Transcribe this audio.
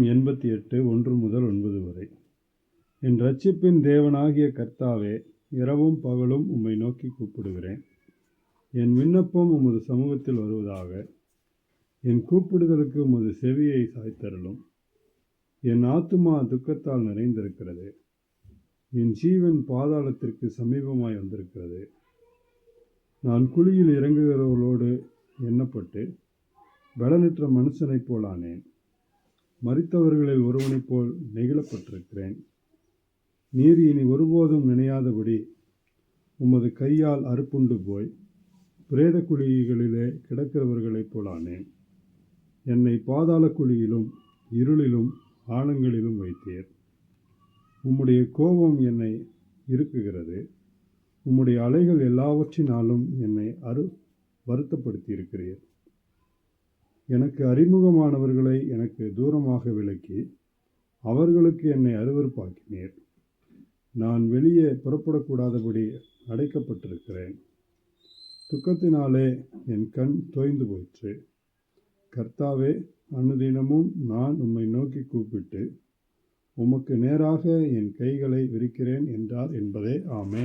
எண்பத்தி எட்டு ஒன்று முதல் ஒன்பது வரை. என் ரட்சிப்பின் தேவனாகிய கர்த்தாவே இரவும் பகலும் உம்மை நோக்கி கூப்பிடுகிறேன். என் விண்ணப்பம் உமது சமூகத்தில் வருவதாக. என் கூப்பிடுதலுக்கு உமது செவியை சாய்த்தருளும். என் ஆத்துமா துக்கத்தால் நிறைந்திருக்கிறது. என் ஜீவன் பாதாளத்திற்கு சமீபமாய் வந்திருக்கிறது. நான் குழியில் இறங்குகிறவர்களோடு எண்ணப்பட்டு பலனற்ற மனுஷனைப் போலானேன். மறித்தவர்களில் ஒருவனைப் போல் நெகிழப்பட்டிருக்கிறேன். நீர் இனி ஒருபோதும் நினையாதபடி உமது கையால் அறுப்புண்டு போய் பிரேத குழிகளிலே கிடக்கிறவர்களைப் போலானேன் என்னை பாதாள குழியிலும் இருளிலும் ஆழங்களிலும் வைத்தீர். உம்முடைய கோபம் என்னை இருக்குகிறது உம்முடைய அலைகள் எல்லாவற்றினாலும் என்னை அரு வருத்தப்படுத்தியிருக்கிறீர் எனக்கு அறிமுகமானவர்களை எனக்கு தூரமாக விலக்கி அவர்களுக்கு என்னை அருவறுப்பாக்கினீர் நான் வெளியே புறப்படக்கூடாதபடி அடைக்கப்பட்டிருக்கிறேன். துக்கத்தினாலே என் கண் தோய்ந்து போயிற்று. கர்த்தாவே அனுதினமும் நான் உம்மை நோக்கி கூப்பிட்டு உமக்கு நேராக என் கைகளை விரிக்கிறேன் என்றார் என்பதே ஆமே